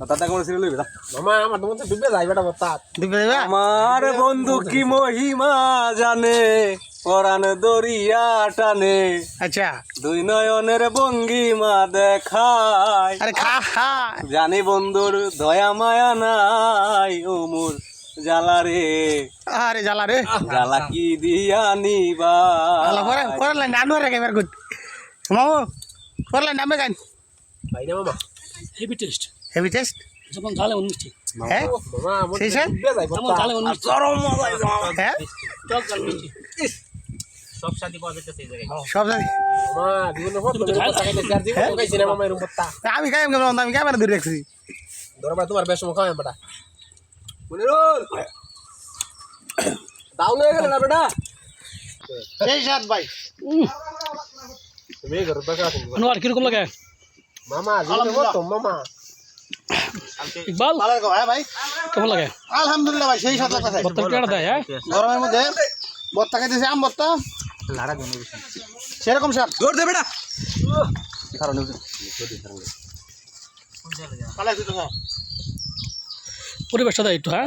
তাতে কোনো সিরিয়াল লইবে মামা আমার তো ডুবে যাই বেটা আমার বন্ধু কি মহিমা জানে পরাণ দরিয়া টানে। আচ্ছা। দুই নয়নের ভঙ্গিমা দেখায়। আরে খা খা। জানি বন্ধুর দয়া মায়া নাই ওমর জ্বালা রে। আরে জ্বালা রে। জ্বালা কি দিয়া নিবা? আলা পরে পরে লাইন আনু রে এবার গুড। মামু পরে লাইন নামে গান। ভাই না মামা হেভি টেস্ট হেভি টেস্ট যখন ঝাল মিষ্টি হ্যাঁ? সেই ঝাল চরম হ্যাঁ? সব বত্তা আমি ক্যামেরা দূরে রাখছি। ধরবা তোমার বেশ সময় বেটা মনিরুল! ডাউন হয়ে গেল না বেটা সেই সাত ভাই। তুমি ঘর কীরকম লাগে? মামা মামা। ইকবাল। হ্যাঁ কেমন লাগে? আলহামদুলিল্লাহ ভাই সেই দেয় হ্যাঁ? গরমের মধ্যে আম বত্তা সেরকম স্যার তো পরিবেশটা দেয় একটু হ্যাঁ?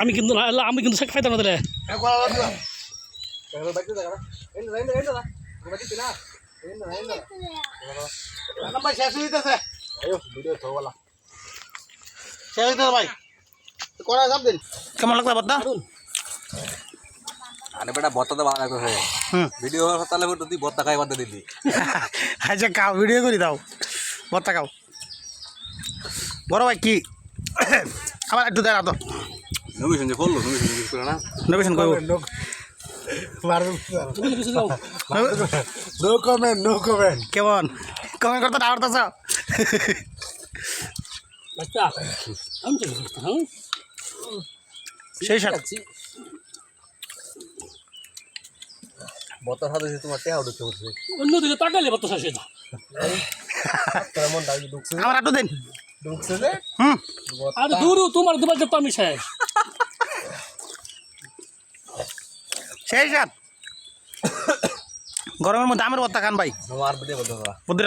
আমি কিন্তু না এলা আমি কিন্তু সে খাইতাম না দিলে ভাই শেষ হয়ে যেতেছে ভিডিও থোলা শেষ হয়ে যেতেছে ভাই করা সব দিন কেমন লাগল বত্তা আরে বেটা বত্তা তো ভালো লাগতেছে হুম ভিডিও তাহলে তুই বত্তা খাই বাদ দিলি আচ্ছা খাও ভিডিও করে দাও বত্তা খাও বড় ভাই কি আবার একটু দেখা তো নবী শুনছে বলল নবী শুনছে করে না নবেশন করব নো কমেন্ট নো কমেন্ট কেমন? কমেন্ট করতে তো হ্যাঁ? সেই সাথে তোমার টেহা উঠে অন্য দিকে তাকালে আমার একটু দিন। ঢুকছে হুম। আর দূর তোমার দুবার তো আমি শেষ। সেই সাত গরমের মধ্যে আমের বত্তা খান ভাই। আমার ভিডিও বলতে বুদ্ধি